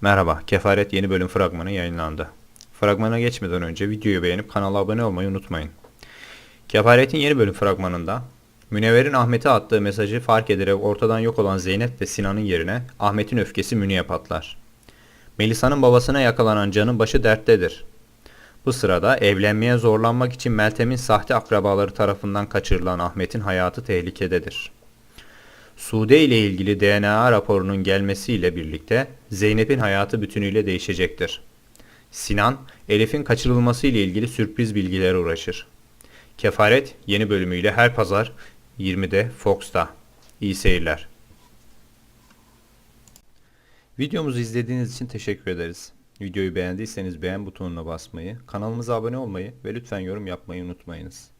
Merhaba, Kefaret yeni bölüm fragmanı yayınlandı. Fragmana geçmeden önce videoyu beğenip kanala abone olmayı unutmayın. Kefaret'in yeni bölüm fragmanında Münevver'in Ahmet'e attığı mesajı fark ederek ortadan yok olan Zeynep ve Sinan'ın yerine Ahmet'in öfkesi Münih'e patlar. Melisa'nın babasına yakalanan Can'ın başı derttedir. Bu sırada evlenmeye zorlanmak için Meltem'in sahte akrabaları tarafından kaçırılan Ahmet'in hayatı tehlikededir. Sude ile ilgili DNA raporunun gelmesiyle birlikte Zeynep'in hayatı bütünüyle değişecektir. Sinan, Elif'in kaçırılması ile ilgili sürpriz bilgilere uğraşır. Kefaret yeni bölümüyle her pazar 20'de Fox'ta. İyi seyirler. Videomuzu izlediğiniz için teşekkür ederiz. Videoyu beğendiyseniz beğen butonuna basmayı, kanalımıza abone olmayı ve lütfen yorum yapmayı unutmayınız.